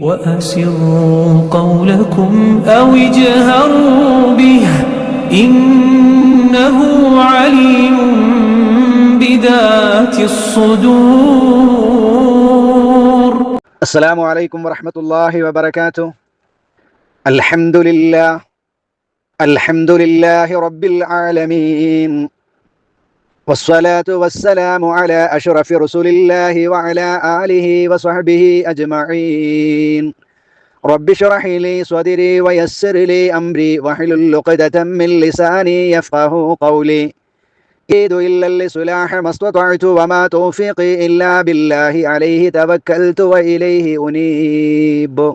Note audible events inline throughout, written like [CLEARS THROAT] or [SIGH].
وأسروا قولكم أو اجهروا به إنه عليم بذات الصدور. السلام عليكم ورحمة الله وبركاته. الحمد لله الحمد لله رب العالمين. والصلاة والسلام على أشرف رسول الله وعلى آله وصحبه أجمعين. رب اشرح لي صدري ويسر لي أمري واحلل عقدة من لساني يفقه قولي. أكيد إلا لصلاح ما استطعت وما توفيقي إلا بالله عليه توكلت وإليه أنيب.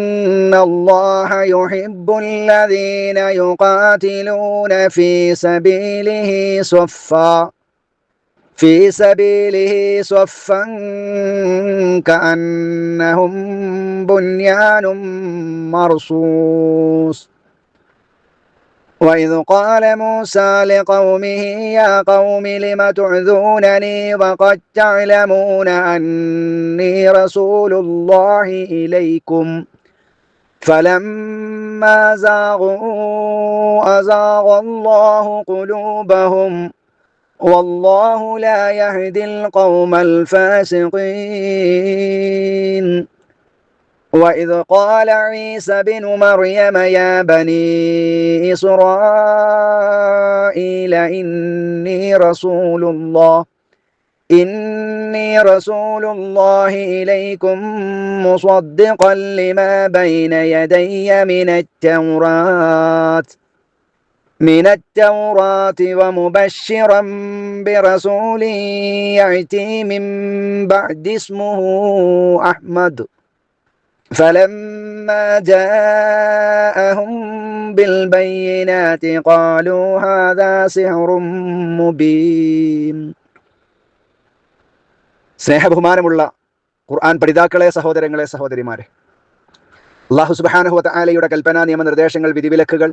الله يحب الذين يقاتلون في سبيله صفا في سبيله صفا كأنهم بنيان مرصوص. وإذ قال موسى لقومه يا قوم لم تعذونني وقد تعلمون أني رسول الله إليكم فلما زاغوا أزاغ الله قلوبهم والله لا يهدي القوم الفاسقين. وإذ قال عيسى بن مريم يا بني إسرائيل إني رسول الله إني رسول الله إليكم مصدقا لما بين يدي من التوراة من التوراة ومبشرا برسول يأتي من بعد اسمه أحمد. فلما جاءهم بالبينات قالوا هذا سحر مبين. സ്നേഹബഹുമാനമുള്ള ഖുർആൻ പഠിതാക്കളെ സഹോദരങ്ങളെ സഹോദരിമാരെ. അള്ളാഹു സുബാനഹുവ ആലയുടെ കൽപ്പനാ നിയമനിർദ്ദേശങ്ങൾ വിധിവിലക്കുകൾ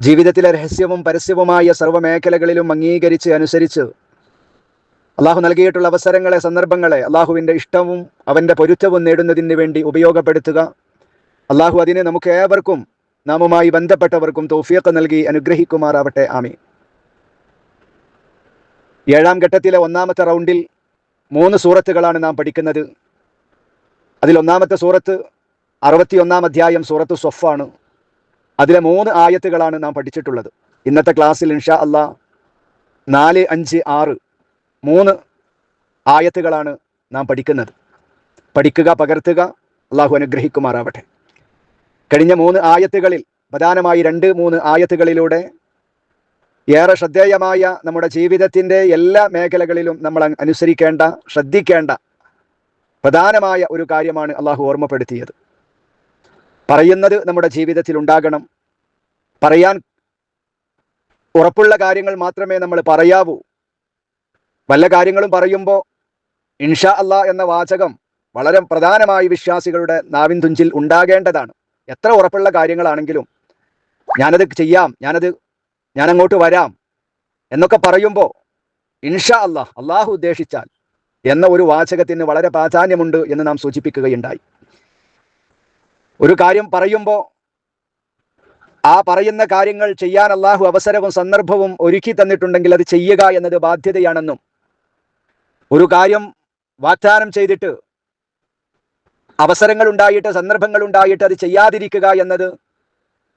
ജീവിതത്തിലെ രഹസ്യവും പരസ്യവുമായ സർവ മേഖലകളിലും അംഗീകരിച്ച് അനുസരിച്ച് അള്ളാഹു നൽകിയിട്ടുള്ള അവസരങ്ങളെ സന്ദർഭങ്ങളെ അള്ളാഹുവിന്റെ ഇഷ്ടവും അവന്റെ പൊരുത്തവും നേടുന്നതിന് വേണ്ടി ഉപയോഗപ്പെടുത്തുക. അള്ളാഹു അതിനെ നമുക്ക് ഏവർക്കും നാമുമായി ബന്ധപ്പെട്ടവർക്കും തോഫിയൊക്കെ നൽകി അനുഗ്രഹിക്കുമാറാവട്ടെ. ആമി ഏഴാം ഘട്ടത്തിലെ ഒന്നാമത്തെ റൗണ്ടിൽ മൂന്ന് സൂറത്തുകളാണ് നാം പഠിക്കുന്നത്. അതിലൊന്നാമത്തെ സൂറത്ത് അറുപത്തിയൊന്നാം അധ്യായം സൂറത്ത് സൊഫാണ് അതിലെ മൂന്ന് ആയത്തുകളാണ് നാം പഠിച്ചിട്ടുള്ളത്. ഇന്നത്തെ ക്ലാസ്സിൽ ഇൻഷാ അല്ല നാല് അഞ്ച് ആറ് മൂന്ന് ആയത്തുകളാണ് നാം പഠിക്കുന്നത്. പഠിക്കുക പകർത്തുക അള്ളാഹു അനുഗ്രഹിക്കുമാറാവട്ടെ. കഴിഞ്ഞ മൂന്ന് ആയത്തുകളിൽ പ്രധാനമായി രണ്ട് മൂന്ന് ആയത്തുകളിലൂടെ ഏറെ ശ്രദ്ധേയമായ നമ്മുടെ ജീവിതത്തിന്റെ എല്ലാ മേഖലകളിലും നമ്മൾ അനുസരിക്കേണ്ട ശ്രദ്ധിക്കേണ്ട പ്രധാനമായ ഒരു കാര്യമാണ് അള്ളാഹു ഓർമ്മപ്പെടുത്തിയത്. പറയുന്നത് നമ്മുടെ ജീവിതത്തിൽ ഉണ്ടാകണം. പറയാൻ ഉറപ്പുള്ള കാര്യങ്ങൾ മാത്രമേ നമ്മൾ പറയാവൂ. വല്ല കാര്യങ്ങളും പറയുമ്പോൾ ഇൻഷാ അള്ളാ എന്ന വാചകം വളരെ പ്രധാനമായി വിശ്വാസികളുടെ നാവിൻ തുഞ്ചിൽ ഉണ്ടാകേണ്ടതാണ്. എത്ര ഉറപ്പുള്ള കാര്യങ്ങളാണെങ്കിലും ഞാനത് ചെയ്യാം ഞാനത് ഞാൻ അങ്ങോട്ട് വരാം എന്നൊക്കെ പറയുമ്പോൾ ഇൻഷാ അള്ളാഹ് അള്ളാഹു ഉദ്ദേശിച്ചാൽ എന്ന ഒരു വാചകത്തിന് വളരെ പ്രാധാന്യമുണ്ട് എന്ന് നാം സൂചിപ്പിക്കുകയുണ്ടായി. ഒരു കാര്യം പറയുമ്പോൾ ആ പറയുന്ന കാര്യങ്ങൾ ചെയ്യാൻ അള്ളാഹു അവസരവും സന്ദർഭവും ഒരുക്കി തന്നിട്ടുണ്ടെങ്കിൽ അത് ചെയ്യുക എന്നത് ബാധ്യതയാണെന്നും ഒരു കാര്യം വാഗ്ദാനം ചെയ്തിട്ട് അവസരങ്ങൾ ഉണ്ടായിട്ട് സന്ദർഭങ്ങൾ ഉണ്ടായിട്ട് അത് ചെയ്യാതിരിക്കുക എന്നത്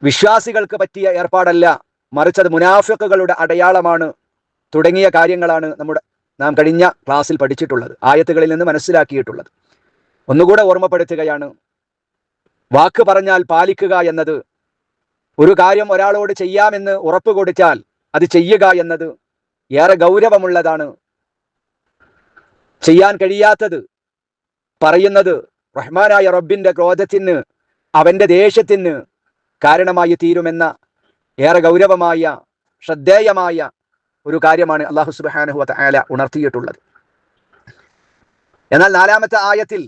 വിശ്വാസികൾക്ക് പറ്റിയ ഏർപ്പാടല്ല. മറിച്ച് അത് മുനാഫിക്കുകളുടെ അടയാളമാണ് തുടങ്ങിയ കാര്യങ്ങളാണ് നമ്മുടെ നാം കഴിഞ്ഞ ക്ലാസ്സിൽ പഠിച്ചിട്ടുള്ളത് ആയത്തുകളിൽ നിന്ന് മനസ്സിലാക്കിയിട്ടുള്ളത്. ഒന്നുകൂടെ ഓർമ്മപ്പെടുത്തുകയാണ് വാക്ക് പറഞ്ഞാൽ പാലിക്കുക എന്നത് ഒരു കാര്യം ഒരാളോട് ചെയ്യാമെന്ന് ഉറപ്പ് കൊടുത്താൽ അത് ചെയ്യുക എന്നത് ഏറെ ഗൗരവമുള്ളതാണ്. ചെയ്യാൻ കഴിയാത്തത് പറയുന്നത് റഹ്മാനായ റബ്ബിന്റെ ക്രോധത്തിന് അവന്റെ ദേഷ്യത്തിന് കാരണമായി തീരുമെന്ന ഏറെ ഗൗരവമായ ശ്രദ്ധേയമായ ഒരു കാര്യമാണ് അള്ളാഹു സുബാനഹു ആല ഉണർത്തിയിട്ടുള്ളത്. എന്നാൽ നാലാമത്തെ ആയത്തിൽ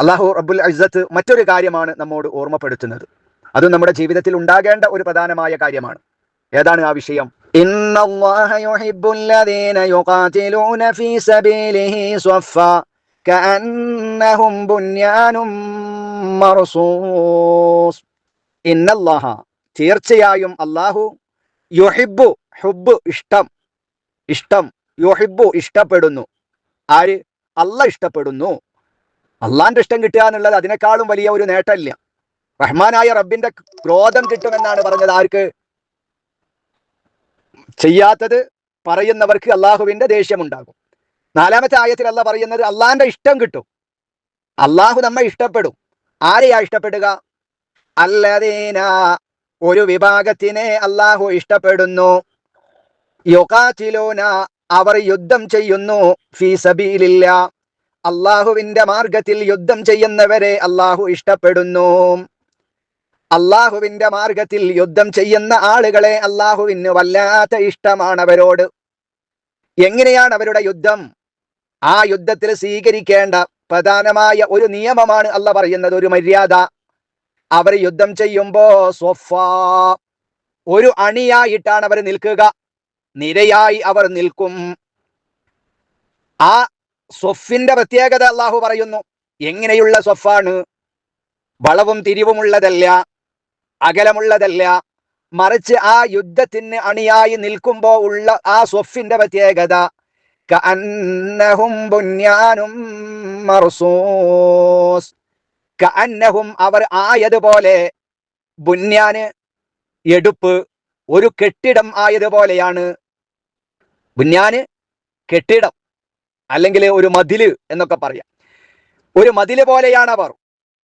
അള്ളാഹു റബ്ബുൽ അജ്സത്ത് മറ്റൊരു കാര്യമാണ് നമ്മോട് ഓർമ്മപ്പെടുത്തുന്നത്. അത് നമ്മുടെ ജീവിതത്തിൽ ഉണ്ടാകേണ്ട ഒരു പ്രധാനമായ കാര്യമാണ്. ഏതാണ് ആ വിഷയം? إن തീർച്ചയായും അള്ളാഹു യുഹിബു ഹുബ് ഇഷ്ടം ഇഷ്ടം യുഹിബു ഇഷ്ടപ്പെടുന്നു. ആര്? അല്ല ഇഷ്ടപ്പെടുന്നു. അള്ളാന്റെ ഇഷ്ടം കിട്ടുക എന്നുള്ളത് അതിനേക്കാളും വലിയ ഒരു നേട്ടമില്ല. റഹ്മാനായ റബ്ബിന്റെ ക്രോധം കിട്ടുമെന്നാണ് പറഞ്ഞത് ആർക്ക്? ചെയ്യാത്തത് പറയുന്നവർക്ക് അള്ളാഹുവിന്റെ ദേഷ്യമുണ്ടാകും. നാലാമത്തെ ആയത്തിൽ അല്ല പറയുന്നത് അള്ളാഹിന്റെ ഇഷ്ടം കിട്ടും. അള്ളാഹു നമ്മെ ഇഷ്ടപ്പെടും. ആരെയാ ഇഷ്ടപ്പെടുക? അല്ലതേന ഒരു വിഭാഗത്തിനെ അള്ളാഹു ഇഷ്ടപ്പെടുന്നു. യുഗാചിലോന അവർ യുദ്ധം ചെയ്യുന്നു. ഫീ സബീലില്ല. അള്ളാഹുവിന്റെ മാർഗത്തിൽ യുദ്ധം ചെയ്യുന്നവരെ അള്ളാഹു ഇഷ്ടപ്പെടുന്നു. അള്ളാഹുവിന്റെ മാർഗത്തിൽ യുദ്ധം ചെയ്യുന്ന ആളുകളെ അള്ളാഹുവിന് വല്ലാത്ത ഇഷ്ടമാണ് അവരോട് എങ്ങനെയാണ് അവരുടെ യുദ്ധം? ആ യുദ്ധത്തിൽ സ്വീകരിക്കേണ്ട പ്രധാനമായ ഒരു നിയമമാണ് അല്ല പറയുന്നത്. ഒരു മര്യാദ. അവർ യുദ്ധം ചെയ്യുമ്പോ സ്വഫ ഒരു അണിയായിട്ടാണ് അവർ നിൽക്കുക. നിരയായി അവർ നിൽക്കും. ആ സ്വഫിന്റെ പ്രത്യേകത അള്ളാഹു പറയുന്നു. എങ്ങനെയുള്ള സ്വഫാണ് വളവും തിരിവുമുള്ളതല്ല അകലമുള്ളതല്ല. മറിച്ച് ആ യുദ്ധത്തിന് അണിയായി നിൽക്കുമ്പോ ഉള്ള ആ സ്വഫിന്റെ പ്രത്യേകത കന്നഹും ബുന്യാനും മർസൂസ്. കഅന്നഹും അവർ ആയതുപോലെ ബുന്യാന് എടുപ്പ് ഒരു കെട്ടിടം ആയതുപോലെയാണ്. ബുന്യാന് കെട്ടിടം അല്ലെങ്കിൽ ഒരു മതിൽ എന്നൊക്കെ പറയാം. ഒരു മതിൽ പോലെയാണ് അവർ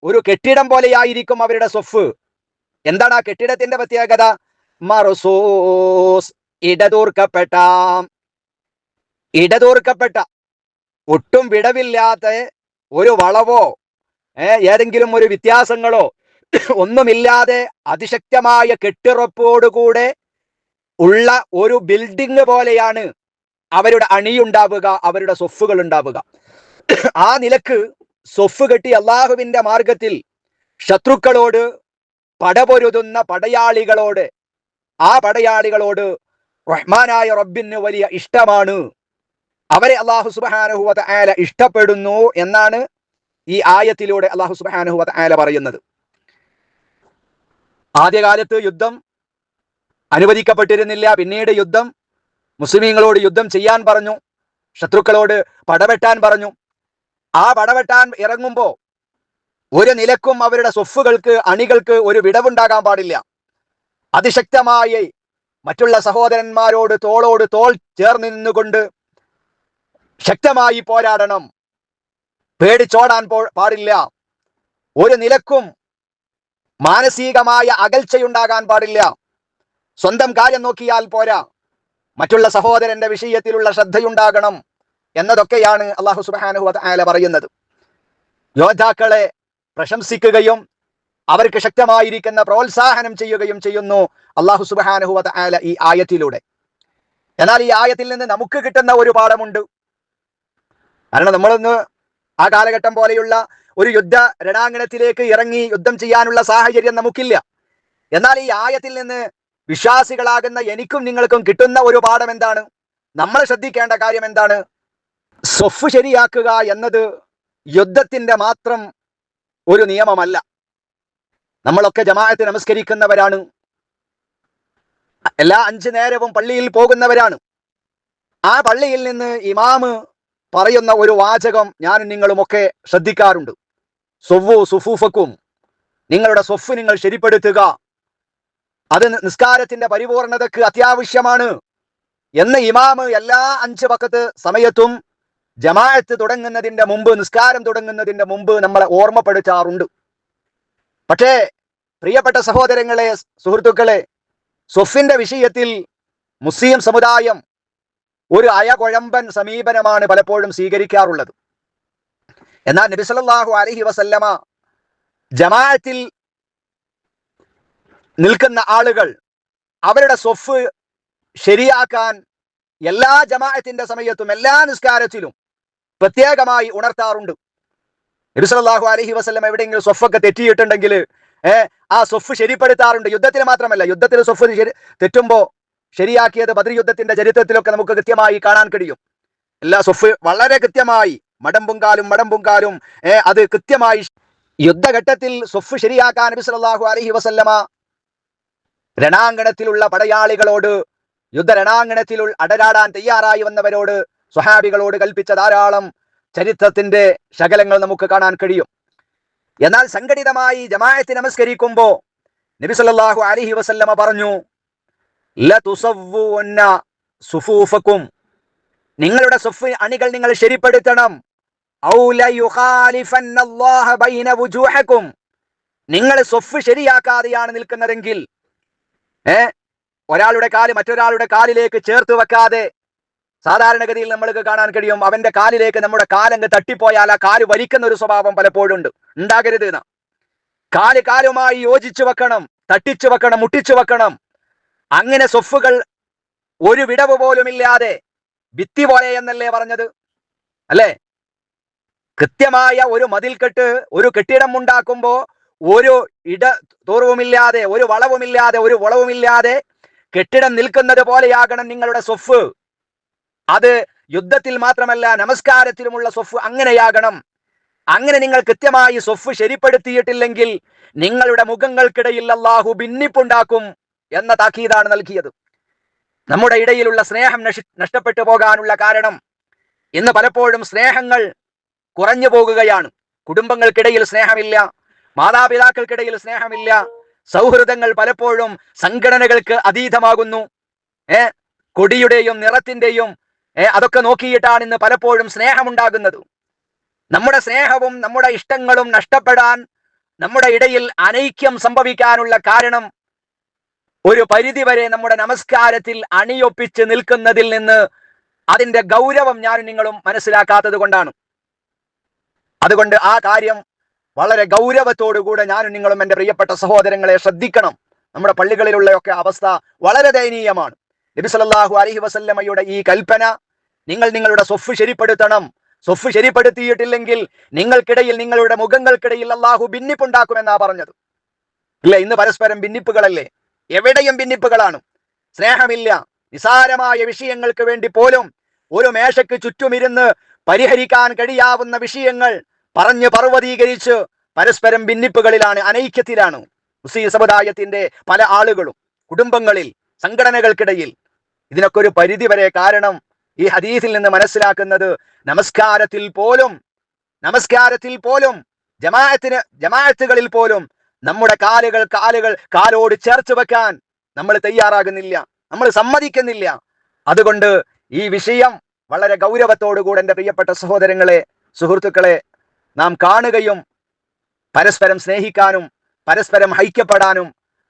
ഒരു കെട്ടിടം പോലെയായിരിക്കും അവരുടെ സ്വഫ്. എന്താണ് ആ കെട്ടിടത്തിന്റെ പ്രത്യേകത? മറുസൂസ് ഇടതൂർക്കപ്പെട്ട. ഇടതൂർക്കപ്പെട്ട ഒട്ടും വിടവില്ലാത്ത ഒരു വളവോ ഏതെങ്കിലും ഒരു വ്യത്യാസങ്ങളോ [CLEARS THROAT] ഒന്നുമില്ലാതെ അതിശക്തമായ കെട്ടുറപ്പോടുകൂടെ ഉള്ള ഒരു ബിൽഡിംഗ് പോലെയാണ് അവരുടെ അണിയുണ്ടാവുക അവരുടെ സ്വഫുകൾ ഉണ്ടാവുക. [CLEARS THROAT] ആ നിലയ്ക്ക് സ്വഫ് കെട്ടി അള്ളാഹുവിന്റെ മാർഗത്തിൽ ശത്രുക്കളോട് പടപൊരുതുന്ന പടയാളികളോട് ആ പടയാളികളോട് റഹ്മാനായ റബ്ബിന് വലിയ ഇഷ്ടമാണ്. അവരെ അള്ളാഹു സുബാനഹുവത ആല ഇഷ്ടപ്പെടുന്നു എന്നാണ് ഈ ആയത്തിലൂടെ അള്ളാഹു സുബാനുഹുവത ആല പറയുന്നത്. ആദ്യകാലത്ത് യുദ്ധം അനുവദിക്കപ്പെട്ടിരുന്നില്ല. പിന്നീട് യുദ്ധം മുസ്ലിമീങ്ങളോട് യുദ്ധം ചെയ്യാൻ പറഞ്ഞു. ശത്രുക്കളോട് പടവെട്ടാൻ പറഞ്ഞു. ആ പടവെട്ടാൻ ഇറങ്ങുമ്പോൾ ഒരു നിലക്കും അവരുടെ സ്വഫുകൾക്ക് അണികൾക്ക് ഒരു വിടവുണ്ടാകാൻ പാടില്ല. അതിശക്തമായി മറ്റുള്ള സഹോദരന്മാരോട് തോളോട് തോൾ ചേർന്ന് നിന്നുകൊണ്ട് ശക്തമായി പോരാടണം. പേടിച്ചോടാൻ പാടില്ല. ഒരു നിലക്കും മാനസികമായ അകൽച്ചയുണ്ടാകാൻ പാടില്ല. സ്വന്തം കാര്യം നോക്കിയാൽ പോരാ. മറ്റുള്ള സഹോദരന്റെ വിഷയത്തിലുള്ള ശ്രദ്ധയുണ്ടാകണം എന്നതൊക്കെയാണ് അള്ളാഹു സുബാനുഹു ആല പറയുന്നത്. യോദ്ധാക്കളെ പ്രശംസിക്കുകയും അവർക്ക് ശക്തമായിരിക്കുന്ന പ്രോത്സാഹനം ചെയ്യുകയും ചെയ്യുന്നു അള്ളാഹു സുബാനുഹു ആല ഈ ആയത്തിലൂടെ. എന്നാൽ ഈ ആയത്തിൽ നിന്ന് നമുക്ക് കിട്ടുന്ന ഒരു പാഠമുണ്ട്. കാരണം നമ്മളൊന്ന് ആ കാലഘട്ടം പോലെയുള്ള ഒരു യുദ്ധ രണാങ്കണത്തിലേക്ക് ഇറങ്ങി യുദ്ധം ചെയ്യാനുള്ള സാഹചര്യം നമുക്കില്ല. എന്നാൽ ഈ ആയത്തിൽ നിന്ന് വിശ്വാസികളാകുന്ന എനിക്കും നിങ്ങൾക്കും കിട്ടുന്ന ഒരു പാഠം എന്താണ്? നമ്മൾ ശ്രദ്ധിക്കേണ്ട കാര്യം എന്താണ്? സ്വഫ് ശരിയാക്കുക എന്നത് യുദ്ധത്തിന്റെ മാത്രം ഒരു നിയമമല്ല. നമ്മളൊക്കെ ജമാഅത്ത് നമസ്കരിക്കുന്നവരാണ്. എല്ലാ അഞ്ചു നേരവും പള്ളിയിൽ പോകുന്നവരാണ്. ആ പള്ളിയിൽ നിന്ന് ഇമാമ് പറയുന്ന ഒരു വാചകം ഞാനും നിങ്ങളുമൊക്കെ ശ്രദ്ധിക്കാറുണ്ട്. സൊവ്വു സുഫൂഫക്കും നിങ്ങളുടെ സ്വഫ് നിങ്ങൾ ശരിപ്പെടുത്തുക. അത് നിസ്കാരത്തിന്റെ പരിപൂർണതക്ക് അത്യാവശ്യമാണ്. എന്ന് ഇമാമ് എല്ലാ അഞ്ച് പക്കത്ത് സമയത്തും ജമാഅത്ത് തുടങ്ങുന്നതിന്റെ മുമ്പ് നിസ്കാരം തുടങ്ങുന്നതിന്റെ മുമ്പ് നമ്മളെ ഓർമ്മപ്പെടുത്താറുണ്ട്. പക്ഷേ പ്രിയപ്പെട്ട സഹോദരങ്ങളെ സുഹൃത്തുക്കളെ സ്വഫിന്റെ വിഷയത്തിൽ മുസ്ലിം സമുദായം ഒരു അയകുഴമ്പൻ സമീപനമാണ് പലപ്പോഴും സ്വീകരിക്കാറുള്ളത്. എന്നാൽ നബി അലഹി വസല്ലമ ജമാഅത്തിൽ നിൽക്കുന്ന ആളുകൾ അവരുടെ സ്വഫ് ശരിയാക്കാൻ എല്ലാ ജമാഅത്തിന്റെ സമയത്തും എല്ലാ നിസ്കാരത്തിലും പ്രത്യേകമായി ഉണർത്താറുണ്ട്. നബിസലല്ലാഹു അലഹി വസ്ലം എവിടെയെങ്കിലും സ്വഫൊക്കെ തെറ്റിയിട്ടുണ്ടെങ്കിൽ ഏഹ് ആ സ്വഫ് ശരിപ്പെടുത്താറുണ്ട്. യുദ്ധത്തിൽ മാത്രമല്ല യുദ്ധത്തിൽ സ്വഫ് തെറ്റുമ്പോൾ തെറ്റുമ്പോ ശരിയാക്കിയത് ബദർ യുദ്ധത്തിന്റെ ചരിത്രത്തിലൊക്കെ നമുക്ക് കൃത്യമായി കാണാൻ കഴിയും. എല്ലാ സൊഫ് വളരെ കൃത്യമായി മടമ്പുങ്കാലും മടമ്പുങ്കാലും അത് കൃത്യമായി യുദ്ധഘട്ടത്തിൽ സൊഫ് ശരിയാക്കാൻ നബി സല്ലല്ലാഹു അലൈഹി വസല്ലമ രണാങ്കണത്തിലുള്ള പടയാളികളോട് യുദ്ധ രണാങ്കണത്തിൽ അടരാടാൻ തയ്യാറായി വന്നവരോട് സ്വഹാബികളോട് കൽപ്പിച്ച ധാരാളം ചരിത്രത്തിന്റെ ശകലങ്ങൾ നമുക്ക് കാണാൻ കഴിയും. എന്നാൽ സംഘടിതമായി ജമാഅത്ത് നമസ്കരിക്കുമ്പോ നബി സല്ലല്ലാഹു അലൈഹി വസല്ലമ പറഞ്ഞു ലതുസവ്വുന്ന സുഫൂഫക്കും. നിങ്ങളുടെ സുഫ് അണികൾ നിങ്ങൾ ശരിപ്പെടുത്തണം. നിങ്ങൾ സ്വഫ് ശരിയാക്കാതെയാണ് നിൽക്കുന്നതെങ്കിൽ ഏ? ഒരാളുടെ കാൽ മറ്റൊരാളുടെ കാലിലേക്ക് ചേർത്ത് വെക്കാതെ സാധാരണഗതിയിൽ നമ്മൾക്ക് കാണാൻ കഴിയും അവന്റെ കാലിലേക്ക് നമ്മുടെ കാലങ്ങ് തട്ടിപ്പോയാൽ ആ കാൽ വലിക്കുന്ന ഒരു സ്വഭാവം പലപ്പോഴും ഉണ്ട് ഉണ്ടാകരുത്. കാൽ കാലുമായി യോജിച്ചു വെക്കണം തട്ടിച്ചു വെക്കണം മുട്ടിച്ചു വെക്കണം. അങ്ങനെ സ്വഫുകൾ ഒരു വിടവ് പോലും ഇല്ലാതെ ഭിത്തി പോലെ എന്നല്ലേ പറഞ്ഞത്? അല്ലേ? കൃത്യമായ ഒരു മതിൽ കെട്ട് ഒരു കെട്ടിടം ഉണ്ടാക്കുമ്പോ ഒരു ഇട തോർവുമില്ലാതെ ഒരു വളവുമില്ലാതെ ഒരു വളവുമില്ലാതെ കെട്ടിടം നിൽക്കുന്നത് പോലെയാകണം നിങ്ങളുടെ സ്വഫ് അത് യുദ്ധത്തിൽ മാത്രമല്ല നമസ്കാരത്തിലുമുള്ള സ്വഫ് അങ്ങനെയാകണം. അങ്ങനെ നിങ്ങൾ കൃത്യമായി സ്വഫ് ശരിപ്പെടുത്തിയിട്ടില്ലെങ്കിൽ നിങ്ങളുടെ മുഖങ്ങൾക്കിടയിൽ അള്ളാഹു ഭിന്നിപ്പുണ്ടാക്കും. എന്ന താക്കീതാണ് നൽകിയത്. നമ്മുടെ ഇടയിലുള്ള സ്നേഹം നഷ്ടപ്പെട്ടു പോകാനുള്ള കാരണം ഇന്ന് പലപ്പോഴും സ്നേഹങ്ങൾ കുറഞ്ഞു പോകുകയാണ്. കുടുംബങ്ങൾക്കിടയിൽ സ്നേഹമില്ല മാതാപിതാക്കൾക്കിടയിൽ സ്നേഹമില്ല സൗഹൃദങ്ങൾ പലപ്പോഴും സംഘടനകൾക്ക് അതീതമാകുന്നു. ഏ കൊടിയുടെയും നിറത്തിന്റെയും ഏ അതൊക്കെ നോക്കിയിട്ടാണ് ഇന്ന് പലപ്പോഴും സ്നേഹമുണ്ടാകുന്നത്. നമ്മുടെ സ്നേഹവും നമ്മുടെ ഇഷ്ടങ്ങളും നഷ്ടപ്പെടാൻ നമ്മുടെ ഇടയിൽ അനൈക്യം സംഭവിക്കാനുള്ള കാരണം ഒരു പരിധിവരെ നമ്മുടെ നമസ്കാരത്തിൽ അണിയൊപ്പിച്ച് നിൽക്കുന്നതിൽ നിന്ന് അതിന്റെ ഗൗരവം ഞാനും നിങ്ങളും മനസ്സിലാക്കാത്തത് കൊണ്ടാണ്. അതുകൊണ്ട് ആ കാര്യം വളരെ ഗൗരവത്തോടുകൂടെ ഞാനും നിങ്ങളും എന്റെ പ്രിയപ്പെട്ട സഹോദരങ്ങളെ ശ്രദ്ധിക്കണം. നമ്മുടെ പള്ളികളിലുള്ളയൊക്കെ അവസ്ഥ വളരെ ദയനീയമാണ്. നബി സല്ലല്ലാഹു അലൈഹി വസല്ലമയുടെ ഈ കൽപ്പന നിങ്ങൾ നിങ്ങളുടെ സ്വഫ് ശരിപ്പെടുത്തണം. സ്വഫ് ശരിപ്പെടുത്തിയിട്ടില്ലെങ്കിൽ നിങ്ങൾക്കിടയിൽ നിങ്ങളുടെ മുഖങ്ങൾക്കിടയിൽ അള്ളാഹു ഭിന്നിപ്പുണ്ടാക്കുമെന്നാ പറഞ്ഞത്. ഇല്ല ഇന്ന് പരസ്പരം ഭിന്നിപ്പുകളല്ലേ? എവിടെയും ഭിന്നിപ്പുകളാണ്. സ്നേഹമില്ല. നിസാരമായ വിഷയങ്ങൾക്ക് വേണ്ടി പോലും ഒരു മേശയ്ക്ക് ചുറ്റുമിരുന്ന് പരിഹരിക്കാൻ കഴിയാവുന്ന വിഷയങ്ങൾ പറഞ്ഞ് പർവതീകരിച്ച് പരസ്പരം ഭിന്നിപ്പുകളിലാണ് അനൈക്യത്തിലാണ് മുസ്ലിം സമുദായത്തിന്റെ പല ആളുകളും കുടുംബങ്ങളിൽ സംഘടനകൾക്കിടയിൽ. ഇതിനൊക്കെ ഒരു പരിധി വരെ കാരണം ഈ ഹദീസിൽ നിന്ന് മനസ്സിലാക്കുന്നത് നമസ്കാരത്തിൽ പോലും നമസ്കാരത്തിൽ പോലും ജമാഅത്തിന് ജമാഅത്തുകളിൽ പോലും നമ്മുടെ കാലുകൾ കാലുകൾ കാലോട് ചേർത്ത് വെക്കാൻ നമ്മൾ തയ്യാറാകുന്നില്ല. നമ്മൾ സമ്മതിക്കുന്നില്ല. അതുകൊണ്ട് ഈ വിഷയം വളരെ ഗൗരവത്തോടുകൂടെ എന്റെ പ്രിയപ്പെട്ട സഹോദരങ്ങളെ സുഹൃത്തുക്കളെ നാം കാണുകയും പരസ്പരം സ്നേഹിക്കാനും പരസ്പരം ഐക്യപ്പെടാനും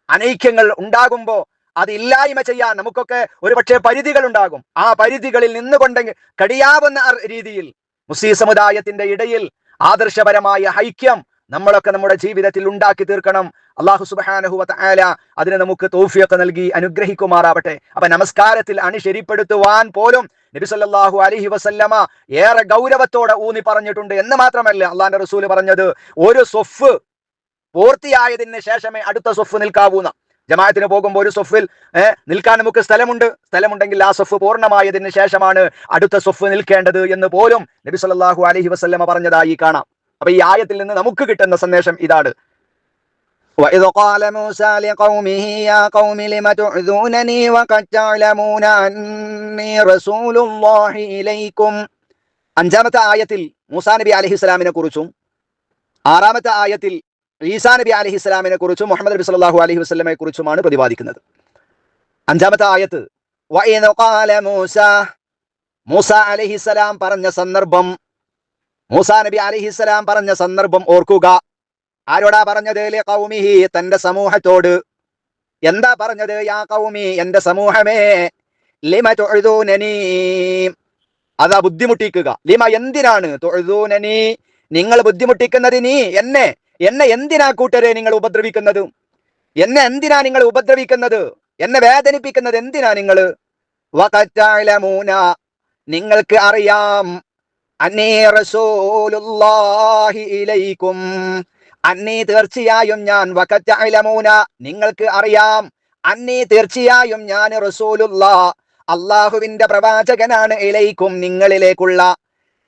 അനൈക്യങ്ങൾ ഉണ്ടാകുമ്പോൾ അത് ഇല്ലായ്മ ചെയ്യാൻ നമുക്കൊക്കെ ഒരുപക്ഷെ പരിധികൾ ഉണ്ടാകും ആ പരിധികളിൽ നിന്നുകൊണ്ടെങ്കിൽ കഴിയാവുന്ന രീതിയിൽ മുസ്ലിം സമുദായത്തിന്റെ ഇടയിൽ ആദർശപരമായ ഐക്യം നമ്മളൊക്കെ നമ്മുടെ ജീവിതത്തിൽ ഉണ്ടാക്കി തീർക്കണം. അള്ളാഹു സുബാനഹുവ ആല അതിന് നമുക്ക് തോഫിയൊക്കെ നൽകി അനുഗ്രഹിക്കുമാറാവട്ടെ. അപ്പൊ നമസ്കാരത്തിൽ അണിശരിപ്പെടുത്തുവാൻ പോലും നബി അലൈഹി വസല്ലമ ഏറെ ഗൗരവത്തോടെ ഊന്നി പറഞ്ഞിട്ടുണ്ട് എന്ന് മാത്രമല്ല അള്ളാന്റെ റസൂൽ പറഞ്ഞത് ഒരു സ്വഫ് പൂർത്തിയായതിന് ശേഷമേ അടുത്ത സ്വഫ് നിൽക്കാവൂന്ന. ജമാഅത്തിന് പോകുമ്പോൾ ഒരു സ്വഫിൽ ഏഹ് നിൽക്കാൻ നമുക്ക് സ്ഥലമുണ്ട്. സ്ഥലമുണ്ടെങ്കിൽ ആ സ്വഫ് പൂർണമായതിന് ശേഷമാണ് അടുത്ത സ്വഫ് നിൽക്കേണ്ടത് എന്ന് പോലും നബി അലൈഹി വസല്ലമ പറഞ്ഞതായി കാണാം. അപ്പൊ ഈ ആയത്തിൽ നിന്ന് നമുക്ക് കിട്ടുന്ന സന്ദേശം ഇതാണ് وإذ قال موسى لقومه يا قوم لم تعذونني وقد تعلمون أني رسول الله إليكم അഞ്ചാമത്തെ ആയത്തിൽ മൂസാ നബി അലൈഹി സ്വലാമിനെ കുറിച്ചും ആറാമത്തെ ആയത്തിൽ ഈസാ നബി അലൈഹി സ്വലാമിനെ കുറിച്ചും മുഹമ്മദ് നബി സല്ലല്ലാഹു അലൈഹി വസല്ലമയെ കുറിച്ചുമാണ് പ്രതിപാദിക്കുന്നത് അഞ്ചാമത്തെ ആയത്ത് وإذ قال موسى മൂസ അലഹിസലാം പറഞ്ഞ സന്ദർഭം മൂസാ നബി അലഹിസലാം പറഞ്ഞ സന്ദർഭം ഓർക്കുക. ആരോടാ പറഞ്ഞത്? തന്റെ സമൂഹത്തോട്. എന്താ പറഞ്ഞത്? യാ കൗമി എന്റെ സമൂഹമേ ലിമ തുഴുതൂനനി അതാ ബുദ്ധിമുട്ടിക്കുക. ലിമ എന്തിനാണ്? തുഴുതൂനനി നിങ്ങൾ ബുദ്ധിമുട്ടിക്കുന്നത് നീ എന്നെ. എന്നെ എന്തിനാ കൂട്ടരെ നിങ്ങൾ ഉപദ്രവിക്കുന്നത്? എന്നെ എന്തിനാ നിങ്ങൾ ഉപദ്രവിക്കുന്നത്? എന്നെ വേദനിപ്പിക്കുന്നത് എന്തിനാ നിങ്ങൾ? നിങ്ങൾക്ക് അറിയാം. അന്നീ റസൂലുള്ളാഹി ഇലൈക്കും. അന്നേ തീർച്ചയായും ഞാൻ വക്കത്തലമൂന നിങ്ങൾക്ക് അറിയാം. അന്നീ തീർച്ചയായും ഞാൻ റസൂലുള്ള അള്ളാഹുവിന്റെ പ്രവാചകനാണ് ഇലൈക്കും നിങ്ങളിലേക്കുള്ള.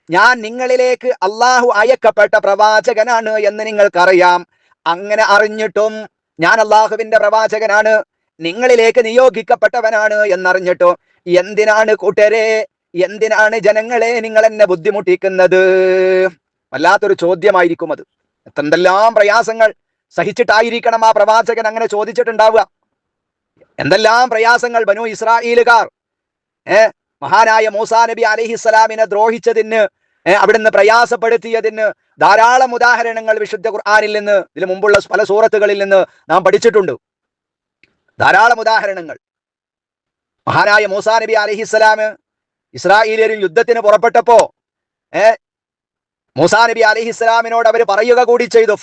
ഞാൻ നിങ്ങളിലേക്ക് അള്ളാഹു അയക്കപ്പെട്ട പ്രവാചകനാണ് എന്ന് നിങ്ങൾക്കറിയാം. അങ്ങനെ അറിഞ്ഞിട്ടും ഞാൻ അള്ളാഹുവിന്റെ പ്രവാചകനാണ് നിങ്ങളിലേക്ക് നിയോഗിക്കപ്പെട്ടവനാണ് എന്നറിഞ്ഞിട്ടും. എന്തിനാണ് കൂട്ടരെ എന്തിനാണ് ജനങ്ങളെ നിങ്ങൾ എന്നെ ബുദ്ധിമുട്ടിക്കുന്നത്? വല്ലാത്തൊരു ചോദ്യമായിരിക്കും അത്. എന്തെല്ലാം പ്രയാസങ്ങൾ സഹിച്ചിട്ടായിരിക്കണം ആ പ്രവാചകൻ അങ്ങനെ ചോദിച്ചിട്ടുണ്ടാവുക? എന്തെല്ലാം പ്രയാസങ്ങൾ ബനു ഇസ്രായേലുകാർ ഏ മഹാനായ മൂസാ നബി അലഹിസ്സലാമിനെ ദ്രോഹിച്ചതിന് അവിടുന്ന് പ്രയാസപ്പെടുത്തിയതിന് ധാരാളം ഉദാഹരണങ്ങൾ വിശുദ്ധ ഖുർആാനിൽ നിന്ന് ഇതിനു മുമ്പുള്ള പല സൂറത്തുകളിൽ നിന്ന് നാം പഠിച്ചിട്ടുണ്ട്. ധാരാളം ഉദാഹരണങ്ങൾ. മഹാനായ മൂസാ നബി അലഹിസ്സലാം ഇസ്രായേലിയരിൽ യുദ്ധത്തിന് പുറപ്പെട്ടപ്പോ ഏ മൂസാ നബി അലഹിസ്സലാമിനോട് അവർ പറയുക കൂടി ചെയ്തു.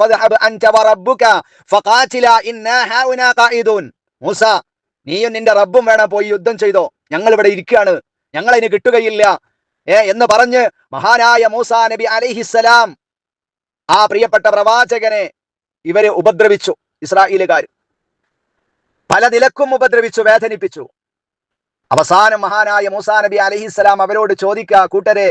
മൂസ നീയും നിന്റെ റബ്ബും വേണം പോയി യുദ്ധം ചെയ്തോ. ഞങ്ങൾ ഇവിടെ ഇരിക്കുകയാണ്. ഞങ്ങൾ അതിന് കിട്ടുകയില്ല. ഏ എന്ന് പറഞ്ഞ് മഹാനായ മൂസാ നബി അലൈഹിസ്സലാം ആ പ്രിയപ്പെട്ട പ്രവാചകനെ ഇവരെ ഉപദ്രവിച്ചു ഇസ്രായേലുകാർ പല നിലക്കും ഉപദ്രവിച്ചു വേദനിപ്പിച്ചു. അവസാന മഹാനായ മൂസാ നബി അലഹിസ്സലാം അവരോട് ചോദിക്കുക കൂട്ടരെ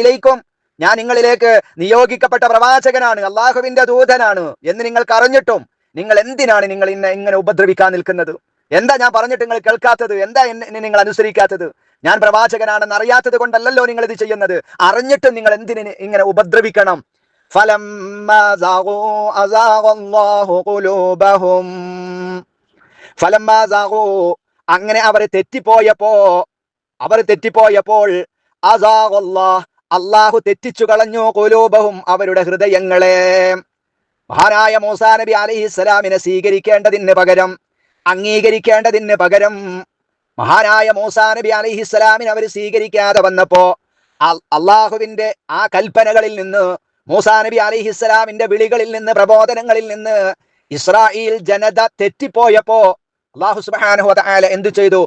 ഇലൈക്കും. ഞാൻ നിങ്ങളിലേക്ക് നിയോഗിക്കപ്പെട്ട പ്രവാചകനാണ് അള്ളാഹുവിന്റെ ദൂതനാണ് എന്ന് നിങ്ങൾക്ക് അറിഞ്ഞിട്ടും നിങ്ങൾ എന്തിനാണ് നിങ്ങൾ ഇന്ന് ഇങ്ങനെ ഉപദ്രവിക്കാൻ നിൽക്കുന്നത്? എന്താ ഞാൻ പറഞ്ഞിട്ട് നിങ്ങൾ കേൾക്കാത്തത്? എന്താ എന്നെ നിങ്ങൾ അനുസരിക്കാത്തത്? ഞാൻ പ്രവാചകനാണെന്ന് അറിയാത്തത് കൊണ്ടല്ലല്ലോ നിങ്ങൾ ഇത് ചെയ്യുന്നത്. അറിഞ്ഞിട്ടും നിങ്ങൾ എന്തിന് ഇങ്ങനെ ഉപദ്രവിക്കണം? ഫലം ഫലമ്മാസാഹോ അങ്ങനെ അവർ തെറ്റിപ്പോയപ്പോ അവർ തെറ്റിപ്പോയപ്പോൾ അള്ളാഹു തെറ്റിച്ചു കളഞ്ഞു കൊലോപവും അവരുടെ ഹൃദയങ്ങളെ. മഹാനായ മൂസാ നബി അലൈഹി ഇസ്ലാമിനെ സ്വീകരിക്കേണ്ടതിന് പകരം അംഗീകരിക്കേണ്ടതിന് പകരം മഹാനായ മൂസാ നബി അലൈഹി ഇസ്ലാമിനെ അവർ സ്വീകരിക്കാതെ വന്നപ്പോ അള്ളാഹുവിന്റെ ആ കൽപ്പനകളിൽ നിന്ന് മൂസാ നബി അലൈഹി വിളികളിൽ നിന്ന് പ്രബോധനങ്ങളിൽ നിന്ന് ഇസ്രായേൽ ജനത തെറ്റിപ്പോയപ്പോ അള്ളാഹു സുബ്ഹാനഹു വതആല എന്തു ചെയ്തു?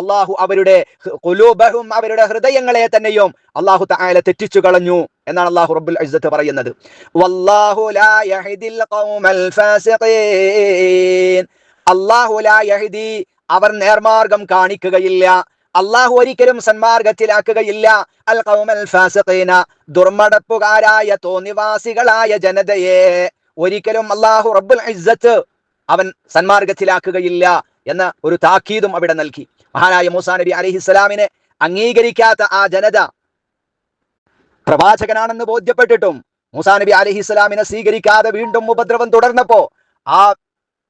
അള്ളാഹു അവരുടെ കുലൂബഹും അവരുടെ ഹൃദയങ്ങളെ തന്നെയും അള്ളാഹു തആല തെറ്റിച്ചു കളഞ്ഞു എന്നാണ് അള്ളാഹു റബ്ബുൽ ഇസ്സത്ത് പറയുന്നത്. അള്ളാഹു അവർ നേർമാർഗം കാണിക്കുകയില്ല. അള്ളാഹു ഒരിക്കലും സന്മാർഗത്തിലാക്കുകയില്ല. അൽ കൗമൽ ഫാസിഖീന. ദുർമടപ്പുകാരായ തോന്നിവാസികളായ ജനതയെ ഒരിക്കലും അള്ളാഹു റബ്ബുൽ ഇസ്സത്ത് അവൻ സന്മാർഗത്തിലാക്കുകയില്ല എന്ന ഒരു താക്കീതും അവിടെ നൽകി. മഹാനായ മൂസാ നബി അലിഹിസ്സലാമിനെ അംഗീകരിക്കാത്ത ആ ജനത പ്രവാചകനാണെന്ന് ബോധ്യപ്പെട്ടിട്ടും മൂസാ നബി അലിഹിസ്സലാമിനെ സ്വീകരിക്കാതെ വീണ്ടും ഉപദ്രവം തുടർന്നപ്പോ ആ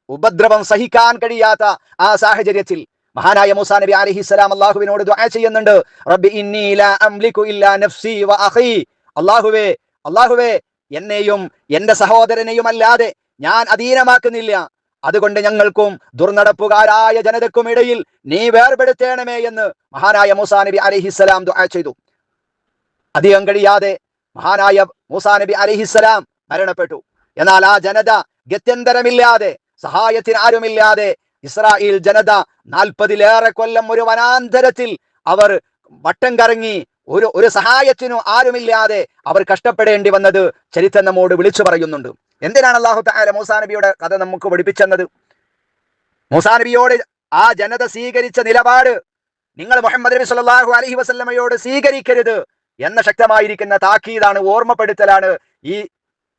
ഉപദ്രവം സഹിക്കാൻ കഴിയാത്ത ആ സാഹചര്യത്തിൽ മഹാനായ മൂസാ നബി അലിഹിസ്സലാം അള്ളാഹുവിനോട് ചെയ്യുന്നുണ്ട്. റബ്ബി ഇന്നി ലാ അംലികു ഇല്ലാ നഫ്സി വ അഖി. അള്ളാഹുവേ എന്നെയും എന്റെ സഹോദരനെയും അല്ലാതെ ഞാൻ അധീനമാക്കുന്നില്ല. അതുകൊണ്ട് ഞങ്ങൾക്കും ദുർനടപ്പുകാരായ ജനതക്കും ഇടയിൽ നീ വേർപെടുത്തേണമേ എന്ന് മഹാനായ മൂസാ നബി അലഹിസ്സലാം ദുആ ചെയ്തു. അധികം കഴിയാതെ മഹാനായ മൂസാ നബി അലഹിസ്സലാം മരണപ്പെട്ടു. എന്നാൽ ആ ജനത ഗത്യന്തരമില്ലാതെ സഹായത്തിന് ആരുമില്ലാതെ ഇസ്രായേൽ ജനത നാൽപ്പതിലേറെ കൊല്ലം ഒരു വനാന്തരത്തിൽ അവർ വട്ടം കറങ്ങി ഒരു ഒരു സഹായത്തിനു ആരുമില്ലാതെ അവർ കഷ്ടപ്പെടേണ്ടി വന്നത് ചരിത്രം നമ്മോട് വിളിച്ചു പറയുന്നുണ്ട്. എന്തിനാണ് അള്ളാഹു താല മൂസാ നബിയുടെ കഥ നമുക്ക് പഠിപ്പിച്ചെന്നത്? മൂസാ നബിയോട് ആ ജനത സ്വീകരിച്ച നിലപാട് നിങ്ങൾ മുഹമ്മദ് നബി സല്ലാഹു അലഹി വസ്ലമയോട് സ്വീകരിക്കരുത് എന്ന ശക്തമായിരിക്കുന്ന താക്കീതാണ് ഓർമ്മപ്പെടുത്തലാണ് ഈ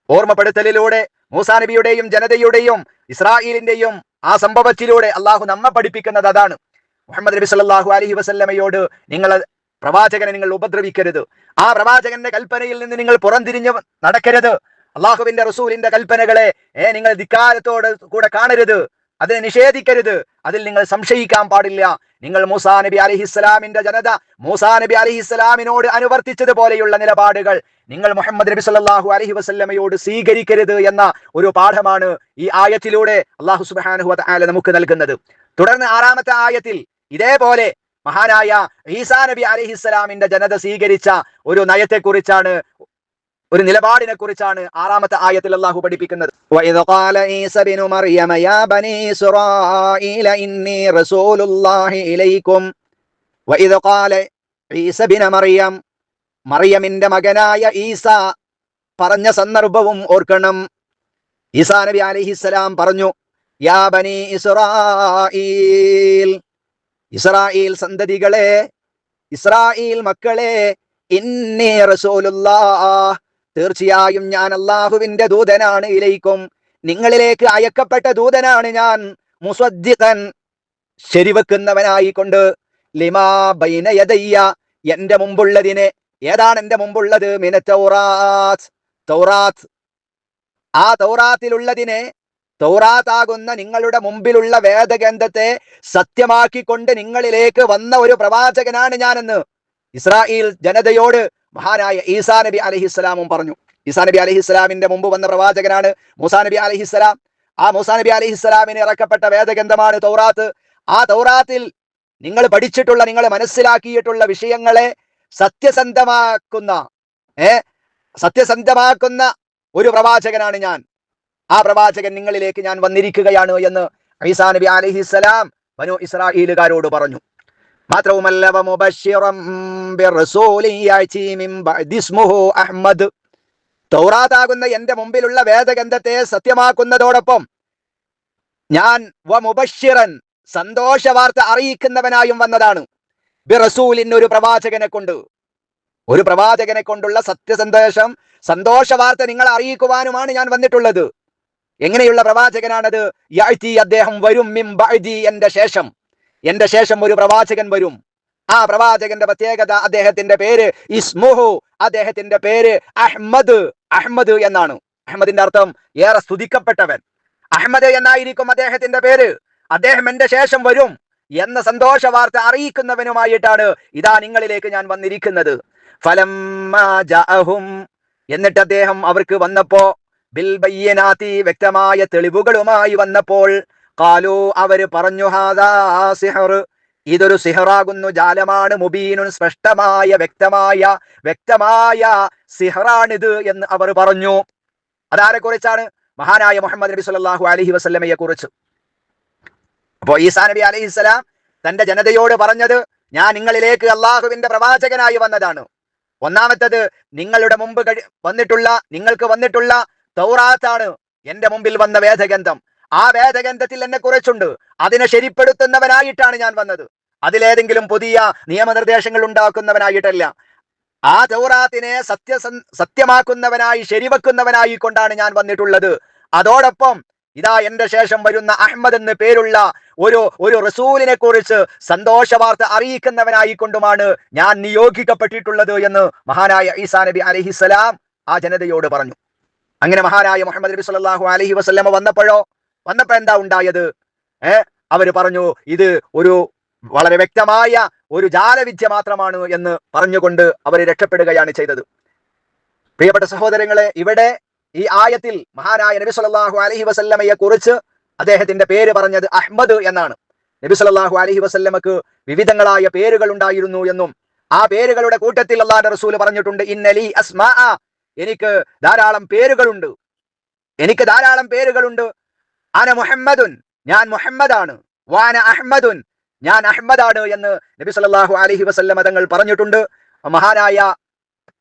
ഓർമ്മപ്പെടുത്തലിലൂടെ മൂസാ നബിയുടെയും ജനതയുടെയും ഇസ്രായേലിന്റെയും ആ സംഭവത്തിലൂടെ അള്ളാഹു നമ്മെ പഠിപ്പിക്കുന്നത് അതാണ്. മുഹമ്മദ് നബി സല്ലാഹു അലഹി വസല്ലമയോട് നിങ്ങൾ പ്രവാചകനെ നിങ്ങൾ ഉപദ്രവിക്കരുത്. ആ പ്രവാചകന്റെ കൽപ്പനയിൽ നിന്ന് നിങ്ങൾ പുറംതിരിഞ്ഞ് നടക്കരുത്. അള്ളാഹുവിന്റെ റസൂലിന്റെ കൽപ്പനകളെ ഏ നിങ്ങൾ ധിക്കാരത്തോട് കൂടെ കാണരുത് അതിനെ നിഷേധിക്കരുത് അതിൽ നിങ്ങൾ സംശയിക്കാൻ പാടില്ല. നിങ്ങൾ മൂസാ നബി അലഹിസ്സലാമിന്റെ ജനത മൂസാ നബി അലിഹിസ്സലാമിനോട് അനുവർത്തിച്ചതുപോലെയുള്ള നിലപാടുകൾ നിങ്ങൾ മുഹമ്മദ് നബി സല്ലല്ലാഹു അലഹി വസല്ലമയോട് സ്വീകരിക്കരുത് എന്ന ഒരു പാഠമാണ് ഈ ആയത്തിലൂടെ അള്ളാഹു സുബ്ഹാനഹു വതആല നമുക്ക് നൽകുന്നത്. തുടർന്ന് ആറാമത്തെ ആയത്തിൽ ഇതേപോലെ മഹാനായ ഈസാ നബി അലിഹിസ്സലാമിന്റെ ജനത സ്വീകരിച്ച ഒരു നയത്തെക്കുറിച്ചാണ് ഒരു നിലപാടിനെ കുറിച്ചാണ് ആറാമത്തെ ആയത്തിൽ അള്ളാഹു പഠിപ്പിക്കുന്നത്. മറിയമിന്റെ മകനായ ഈസ പറഞ്ഞ സന്ദർഭവും ഓർക്കണം. ഈസാ നബി അലിഹിസ്സലാം പറഞ്ഞു യാ ബനി ഇസ്രായേൽ സന്തതികളെ ഇസ്രായേൽ മക്കളെ ഇന്നേ റസൂലുള്ളാഹ് തീർച്ചയായും ഞാൻ അള്ളാഹുവിന്റെ ദൂതനാണ് ഇലയിക്കും നിങ്ങളിലേക്ക് അയക്കപ്പെട്ട ദൂതനാണ് ഞാൻ മുസദ്ദിഖൻ ശരിവെക്കുന്നവനായിക്കൊണ്ട് ലിമാ ബൈന യദയ്യ. എന്റെ മുമ്പുള്ളതിനെ ഏതാണ് എന്റെ മുമ്പുള്ളത്? മിന തൗറാത്ത്. തൗറാത്ത്. ആ തൗറാത്തിലുള്ളതിനെ തൗറാത്താകുന്ന നിങ്ങളുടെ മുമ്പിലുള്ള വേദഗ്രന്ഥത്തെ സത്യമാക്കിക്കൊണ്ട് നിങ്ങളിലേക്ക് വന്ന ഒരു പ്രവാചകനാണ് ഞാനെന്ന്. ഇസ്രായേൽ ജനതയോട് മഹാനായ ഈസാ നബി അലഹിസ്സലാമും പറഞ്ഞു. ഈസാ നബി അലഹിസ്സലാമിന്റെ മുമ്പ് വന്ന പ്രവാചകനാണ് മൂസാ നബി അലഹിസ്സലാം ആ മൂസാ നബി അലഹിസ്സലാമിന് ഇറക്കപ്പെട്ട വേദഗ്രന്ഥമാണ് തൗറാത്ത്. ആ തൗറാത്തിൽ നിങ്ങൾ പഠിച്ചിട്ടുള്ള നിങ്ങൾ മനസ്സിലാക്കിയിട്ടുള്ള വിഷയങ്ങളെ സത്യസന്ധമാക്കുന്ന ഏ സത്യസന്ധമാക്കുന്ന ഒരു പ്രവാചകനാണ് ഞാൻ. ആ പ്രവാചകൻ നിങ്ങളിലേക്ക് ഞാൻ വന്നിരിക്കുകയാണ് എന്ന് ഈസാ നബി അലഹിസ്സലാം വനു ഇസ്രായേലുകാരോട് പറഞ്ഞു. മാത്രവുമല്ല തൗറാതാകുന്ന അഹ്മദ്. തൗറാത്താകുന്ന എന്റെ മുമ്പിലുള്ള വേദഗന്ധത്തെ സത്യമാക്കുന്നതോടൊപ്പം ഞാൻ വമുബശ്ശിറൻ സന്തോഷ വാർത്ത അറിയിക്കുന്നവനായും വന്നതാണ്. ബിറസൂലിൻ ഒരു പ്രവാചകനെ കൊണ്ട്. ഒരു പ്രവാചകനെ കൊണ്ടുള്ള സത്യസന്ദേശം സന്തോഷ വാർത്ത നിങ്ങളെ അറിയിക്കുവാനുമാണ് ഞാൻ വന്നിട്ടുള്ളത്. എങ്ങനെയുള്ള പ്രവാചകനാണത്? യാഴ്ത്തി അദ്ദേഹം വരും എന്റെ ശേഷം. എന്റെ ശേഷം ഒരു പ്രവാചകൻ വരും. ആ പ്രവാചകന്റെ പ്രത്യേകത അദ്ദേഹത്തിന്റെ പേര് ഇസ്മുഹു. അദ്ദേഹത്തിന്റെ പേര് അഹ്മദ്. അഹ്മദ് എന്നാണ്. അഹമ്മദിന്റെ അർത്ഥം ഏറെ സ്തുതിക്കപ്പെട്ടവൻ. അഹമ്മദ് എന്നായിരിക്കും അദ്ദേഹത്തിന്റെ പേര്. അദ്ദേഹം എന്റെ ശേഷം വരും എന്ന സന്തോഷ വാർത്ത അറിയിക്കുന്നവനുമായിട്ടാണ് ഇതാ നിങ്ങളിലേക്ക് ഞാൻ വന്നിരിക്കുന്നത്. ഫലം എന്നിട്ട് അദ്ദേഹം അവർക്ക് വന്നപ്പോ ബിൽ ബയ്യനാത്തി വ്യക്തമായ തെളിവുകളുമായി വന്നപ്പോൾ കാലു അവർ പറഞ്ഞു ഹാദാ സിഹർ ഇതൊരു സിഹറാകുന്നു ജാലമാണ് മുബീനുൻ സ്പഷ്ടമായ വ്യക്തമായ വ്യക്തമായ സിഹറാണിത് എന്ന് അവർ പറഞ്ഞു. അതാരെ കുറിച്ചാണ്? മഹാനായ മുഹമ്മദ് നബി സല്ലല്ലാഹു അലഹി വസ്ലമയെ കുറിച്ച്. അപ്പോ ഈസാ നബി അലഹിസ്സലാം തന്റെ ജനതയോട് പറഞ്ഞത് ഞാൻ നിങ്ങളിലേക്ക് അള്ളാഹുവിന്റെ പ്രവാചകനായി വന്നതാണ്. ഒന്നാമത്തത് നിങ്ങളുടെ മുമ്പ് വന്നിട്ടുള്ള നിങ്ങൾക്ക് വന്നിട്ടുള്ള തൗറാത്താണ് എന്റെ മുമ്പിൽ വന്ന വേദഗ്രന്ഥം ആ വേദഗന്ധത്തിൽ എന്നെ കുറച്ചുണ്ട്. അതിനെ ശരിപ്പെടുത്തുന്നവനായിട്ടാണ് ഞാൻ വന്നത്. അതിലേതെങ്കിലും പുതിയ നിയമനിർദ്ദേശങ്ങൾ ഉണ്ടാക്കുന്നവനായിട്ടല്ല. ആ തൗറാത്തിനെ സത്യ സത്യമാക്കുന്നവനായി ശരിവെക്കുന്നവനായി കൊണ്ടാണ് ഞാൻ വന്നിട്ടുള്ളത്. അതോടൊപ്പം ഇതാ എന്റെ ശേഷം വരുന്ന അഹമ്മദ് എന്ന് പേരുള്ള ഒരു ഒരു റസൂലിനെ കുറിച്ച് സന്തോഷ വാർത്ത അറിയിക്കുന്നവനായി കൊണ്ടുമാണ് ഞാൻ നിയോഗിക്കപ്പെട്ടിട്ടുള്ളത് എന്ന് മഹാനായ ഈസാ നബി അലഹിസലാം ആ ജനതയോട് പറഞ്ഞു. അങ്ങനെ മഹാനായ മുഹമ്മദ് നബി സല്ലാഹു അലഹി വസ്ലമ വന്നപ്പോഴോ വന്നപ്പോ എന്താ ഉണ്ടായത്? ഏ? അവർ പറഞ്ഞു ഇത് ഒരു വളരെ വ്യക്തമായ ഒരു ജാലവിദ്യ മാത്രമാണ് എന്ന് പറഞ്ഞുകൊണ്ട് അവർ രക്ഷപ്പെടുകയാണ് ചെയ്തത്. പ്രിയപ്പെട്ട സഹോദരങ്ങളെ ഇവിടെ ഈ ആയത്തിൽ മഹാനായ നബി സല്ലല്ലാഹു അലൈഹി വസല്ലമയെ കുറിച്ച് അദ്ദേഹത്തിന്റെ പേര് പറഞ്ഞത് അഹ്മദ് എന്നാണ്. നബി സല്ലല്ലാഹു അലൈഹി വസല്ലമക്ക് വിവിധങ്ങളായ പേരുകൾ ഉണ്ടായിരുന്നു എന്നും ആ പേരുകളുടെ കൂട്ടത്തിൽ അള്ളാഹുന്റെ റസൂൽ പറഞ്ഞിട്ടുണ്ട് ഇന്നലി അസ്മാ എനിക്ക് ധാരാളം പേരുകളുണ്ട്. എനിക്ക് ധാരാളം പേരുകളുണ്ട്. അന മുഹമ്മദുൻ ഞാൻ മുഹമ്മദാണ്. വാന അഹമ്മദുൻ ഞാൻ അഹ്മദാണ് എന്ന് നബി സല്ലാഹു അലഹി വസല്ലമ തങ്ങൾ പറഞ്ഞിട്ടുണ്ട്. മഹാനായ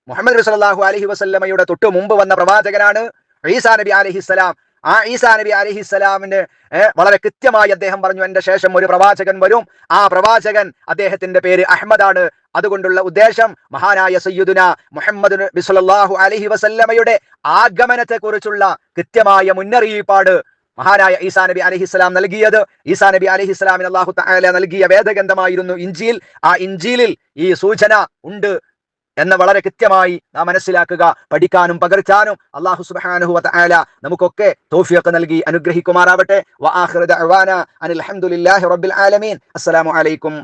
മുഹമ്മദ് നബി സല്ലല്ലാഹു അലൈഹി വസല്ലമയുടെ തൊട്ട് മുമ്പ് വന്ന പ്രവാചകനാണ് ഈസാ നബി അലഹിസ്സലാം ആ ഈസാ നബി അലഹിസ്സലാമിന് വളരെ കൃത്യമായി അദ്ദേഹം പറഞ്ഞു എന്റെ ശേഷം ഒരു പ്രവാചകൻ വരും. ആ പ്രവാചകൻ അദ്ദേഹത്തിന്റെ പേര് അഹമ്മദാണ്. അതുകൊണ്ടുള്ള ഉദ്ദേശം മഹാനായ സയ്യുദുന മുഹമ്മദ് അലഹി അലൈഹി വസല്ലമയുടെ ആഗമനത്തെക്കുറിച്ചുള്ള കൃത്യമായ മുന്നറിയിപ്പാട് മഹാനായ ഈസാ നബി അലഹിസ്ലാം നൽകിയത്. ഈസാ നബി അലഹിസ്ലാമിന് അള്ളാഹു തആല നൽകിയ വേദഗ്രന്ഥമായിരുന്നു ഇഞ്ചിയിൽ ആ ഇഞ്ചിയിലിൽ ഈ സൂചന ഉണ്ട് എന്ന വളരെ കൃത്യമായി നാം മനസ്സിലാക്കുക പഠിക്കാനും പകർത്താനും അള്ളാഹു സുബ്ഹാനഹു വ നമുക്കൊക്കെ തോഫിയൊക്കെ നൽകി അനുഗ്രഹിക്കുമാറാവട്ടെ. അനിൽ ഹംദുലില്ലാഹി റബ്ബിൽ ആലമീൻ. അസ്സലാമു അലൈക്കും